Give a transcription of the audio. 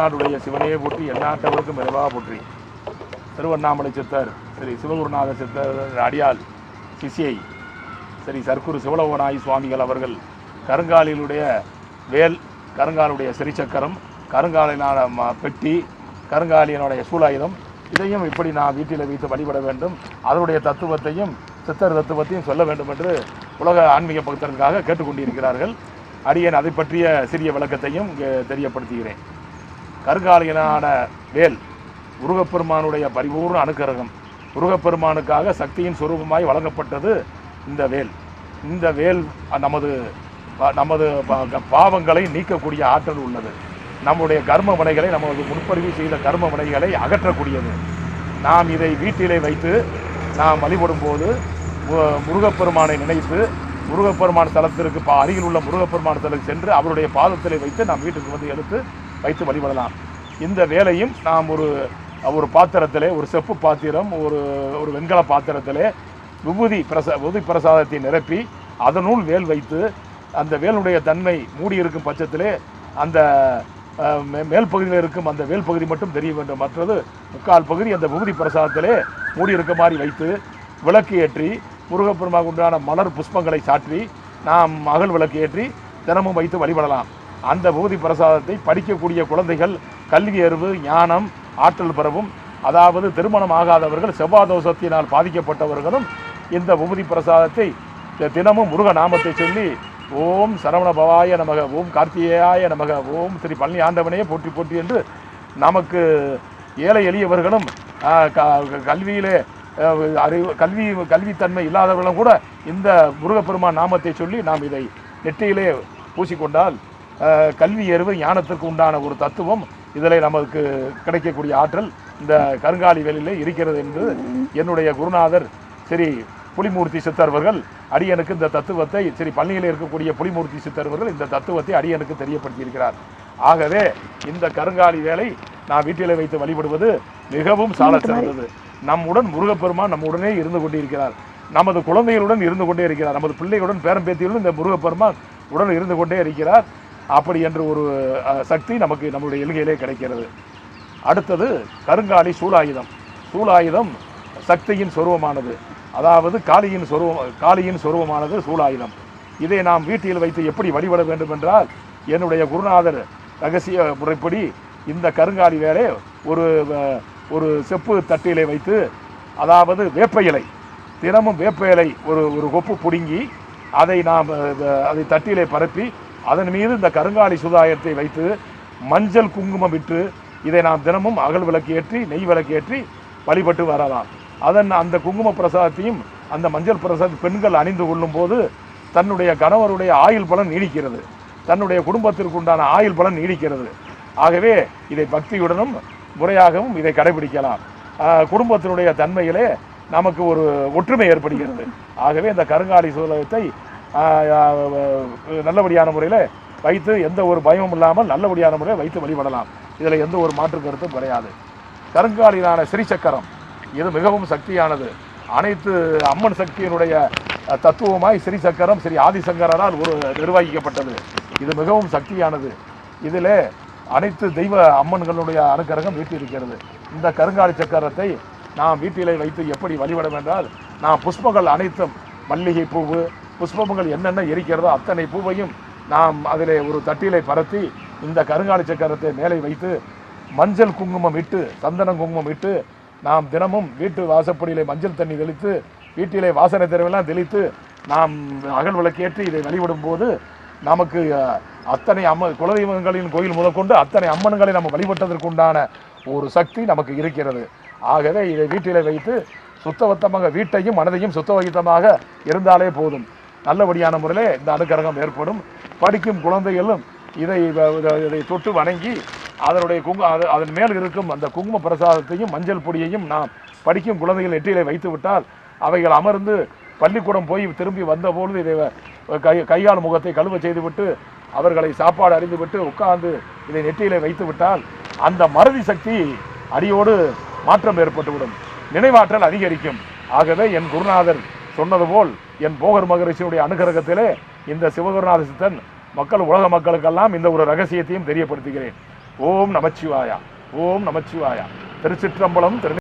தென்னாடுடைய சிவனையே போற்றி எந்நாட்டவருக்கும் விரைவாக போற்றி. திருவண்ணாமலை சித்தர் ஸ்ரீ சிவகுருநாத சித்தர் அடியால் சிசியை சரி சர்க்குரு சிவலோகநாயகி சுவாமிகள் அவர்கள் கருங்காலினுடைய வேல் கருங்காலுடைய சிறிச்சக்கரம் கருங்காலினான ம- பெட்டி கருங்காலியனுடைய சூலாயுதம் இதையும் இப்படி நான் வீட்டில் வைத்து வழிபட வேண்டும். அதனுடைய தத்துவத்தையும் சித்தர் தத்துவத்தையும் சொல்ல வேண்டும் என்று உலக ஆன்மீக பக்தர்களுக்காக கேட்டுக்கொண்டிருக்கிறார்கள். அடியன் அதை பற்றிய சிறிய விளக்கத்தையும் இங்கே தெரியப்படுத்துகிறேன். கருகாலியனான வேல் முருகப்பெருமானுடைய பரிபூர்ண அனுக்கிரகம். முருகப்பெருமானுக்காக சக்தியின் சுரூபமாய் வழங்கப்பட்டது இந்த வேல். இந்த வேல் நமது ப- நமது ப- பாவங்களை நீக்கக்கூடிய ஆற்றல் உள்ளது. நம்முடைய கர்ம வினைகளை நமது முன்பதிவு செய்த கர்ம வினைகளை அகற்றக்கூடியது. நாம் இதை வீட்டிலே வைத்து நாம் வழிபடும் போது முருகப்பெருமானை நினைத்து முருகப்பெருமான் தலத்திற்கு பா அருகில் உள்ள முருகப்பெருமான் தலத்துக்கு சென்று அவருடைய பாதத்திலே வைத்து நாம் வீட்டுக்கு வந்து எடுத்து வைத்து வழிபடலாம். இந்த வேலையும் நாம் ஒரு ஒரு பாத்திரத்திலே ஒரு செப்பு பாத்திரம் ஒரு ஒரு வெண்கல பாத்திரத்திலே விபூதி பிரசா விபூதி பிரசாதத்தை நிரப்பி அதனுள் வேல் வைத்து அந்த வேலுடைய தன்மை மூடி இருக்கும் பட்சத்திலே அந்த மே- மேல் பகுதியில் இருக்கும் அந்த வேல் பகுதி மட்டும் தெரிய வேண்டும். மற்றது முக்கால் பகுதி அந்த விபூதி பிரசாதத்திலே மூடி இருக்க மாதிரி வைத்து விளக்கு ஏற்றி முருகப்பெருமாவுக்கு உண்டான மலர் புஷ்பங்களை சாற்றி நாம் மகள் விளக்கு ஏற்றி தினமும் வைத்து வழிபடலாம். அந்த பூதி பிரசாதத்தை படிக்கக்கூடிய குழந்தைகள் கல்வி அறிவு ஞானம் ஆற்றல் பெறவும் அதாவது திருமணம் ஆகாதவர்கள் செவ்வாய் தோஷத்தினால் பாதிக்கப்பட்டவர்களும் இந்த விபூதி பிரசாதத்தை தி- தினமும் முருக நாமத்தை சொல்லி ஓம் சரவண பவாய நமக ஓம் கார்த்திகேயாய நமக ஓம் ஸ்ரீ பழனி ஆண்டவனையே போற்றி போற்றி என்று நமக்கு ஏழை எளியவர்களும் க- கல்வியிலே அறிவு கல்வி கல்வித்தன்மை இல்லாதவர்களும் கூட இந்த முருகப்பெருமான் நாமத்தை சொல்லி நாம் இதை நெற்றியிலே பூசிக்கொண்டால் கல்வி அறிவு ஞானத்திற்கு உண்டான ஒரு தத்துவம் இதில் நமக்கு கிடைக்கக்கூடிய ஆற்றல் இந்த கருங்காலி வேலிலே இருக்கிறது என்று என்னுடைய குருநாதர் ஸ்ரீ புலிமூர்த்தி சித்தர்வர்கள் அடியனுக்கு இந்த தத்துவத்தை சரி பள்ளியில் இருக்கக்கூடிய புலிமூர்த்தி சித்தர்வர்கள் இந்த தத்துவத்தை அடியனுக்கு தெரியப்படுத்தியிருக்கிறார். ஆகவே இந்த கருங்காலி வேலை நான் வீட்டிலே வைத்து வழிபடுவது மிகவும் சால சிறந்தது. நம்முடன் முருகப்பெருமான் நம்முடனே இருந்து கொண்டிருக்கிறார். நமது குழந்தைகளுடன் இருந்து கொண்டே இருக்கிறார். நமது பிள்ளைகளுடன் பேரம்பேத்தியுடன் இந்த முருகப்பெருமான் உடன் இருந்து கொண்டே இருக்கிறார். அப்படி என்று ஒரு சக்தி நமக்கு நம்முடைய எல்கையிலே கிடைக்கிறது. அடுத்தது கருங்காலி சூலாயுதம். சூலாயுதம் சக்தியின் சொருவமானது. அதாவது காளியின் சொருவம் காளியின் சொருவமானது சூலாயுதம். இதை நாம் வீட்டில் வைத்து எப்படி வழிபட வேண்டும் என்றால் என்னுடைய குருநாதர் ரகசிய முறைப்படி இந்த கருங்காலி வேலை ஒரு ஒரு செப்பு தட்டிலே வைத்து அதாவது வேப்ப இலை தினமும் வேப்ப இலை ஒரு ஒரு கொப்பு பிடுங்கி அதை நாம் அதை தட்டிலே பரப்பி அதன் மீது இந்த கருங்காலி சுதாயத்தை வைத்து மஞ்சள் குங்குமம் விட்டு இதை நாம் தினமும் அகல் விளக்கு ஏற்றி நெய் விளக்கு ஏற்றி வழிபட்டு வரலாம். அதன் அந்த குங்கும பிரசாதத்தையும் அந்த மஞ்சள் பிரசாத பெண்கள் அணிந்து கொள்ளும் போது தன்னுடைய கணவருடைய ஆயுள் பலன் நீடிக்கிறது. தன்னுடைய குடும்பத்திற்கு உண்டான ஆயுள் பலன் நீடிக்கிறது. ஆகவே இதை பக்தியுடனும் முறையாகவும் இதை கடைபிடிக்கலாம். குடும்பத்தினுடைய தன்மையிலே நமக்கு ஒரு ஒற்றுமை ஏற்படுகிறது. ஆகவே இந்த கருங்காலி சூழகத்தை நல்லபடியான முறையில் வைத்து எந்த ஒரு பயமும் இல்லாமல் நல்லபடியான முறையில் வைத்து வழிபடலாம். இதில் எந்த ஒரு மாற்று கருத்தும் கிடையாது. கருங்காலினான ஸ்ரீசக்கரம் இது மிகவும் சக்தியானது. அனைத்து அம்மன் சக்தியினுடைய தத்துவமாய் ஸ்ரீ சக்கரம் ஸ்ரீ ஆதிசங்கரால் ஒரு நிர்வகிக்கப்பட்டது. இது மிகவும் சக்தியானது. இதில் அனைத்து தெய்வ அம்மன்களுடைய அனுக்கிரகம் வீட்டிருக்கிறது இந்த கருங்காலி சக்கரத்தை நாம் வீட்டிலே வைத்து எப்படி வழிபடும் என்றால் நாம் புஷ்பங்கள் அனைத்தும் மல்லிகை பூவு புஷ்பங்கள் என்னென்ன இருக்கிறதோ அத்தனை பூவையும் நாம் அதிலே ஒரு தட்டிலை பரத்தி இந்த கருங்காலி சக்கரத்தை மேலே வைத்து மஞ்சள் குங்குமம் இட்டு சந்தனம் குங்குமம் இட்டு நாம் தினமும் வீட்டு வாசப்படியிலே மஞ்சள் தண்ணி தெளித்து வீட்டிலே வாசனை திரவெல்லாம் தெளித்து நாம் அகல் விளக்கேற்றி இதை வழிபடும் போது நமக்கு அத்தனை அம்ம குலதெய்வங்களின் கோயில் முதற்கொண்டு அத்தனை அம்மன்களை நம்ம வழிபட்டதற்குண்டான ஒரு சக்தி நமக்கு இருக்கிறது. ஆகவே இதை வீட்டிலே வைத்து சுத்தபத்தமாக வீட்டையும் மனதையும் சுத்தவகித்தமாக இருந்தாலே போதும். நல்லபடியான முறையில் இந்த அனுக்கிரகம் ஏற்படும். படிக்கும் குழந்தைகளும் இதை வ- இதை- இதை தொட்டு வணங்கி அதனுடைய குங்கு அது அதன் மேல் இருக்கும் அந்த குங்கும பிரசாதத்தையும் மஞ்சள் பொடியையும் நாம் படிக்கும் குழந்தைகள் நெற்றியிலே வைத்து விட்டால் அவைகள் அமர்ந்து பள்ளிக்கூடம் போய் திரும்பி வந்தபோது இதை கை கையால் முகத்தை கழுவ செய்துவிட்டு அவர்களை சாப்பாடு அறிந்துவிட்டு உட்கார்ந்து இதை நெற்றியிலே வைத்து விட்டால் அந்த மறதி சக்தி அடியோடு மாற்றம் ஏற்பட்டுவிடும். நினைவாற்றல் அதிகரிக்கும். ஆகவே என் குருநாதர் சொன்னது போல் என் போகர் மகரிஷியுடைய அனுகிரகத்திலே இந்த சிவகுருநாத சித்தன் மக்கள் உலக மக்களுக்கெல்லாம் இந்த ஒரு ரகசியத்தையும் தெரியப்படுத்துகிறேன். ஓம் நமச்சிவாயா ஓம் நமச்சிவாயா. திருச்சிற்றம்பலம் திரு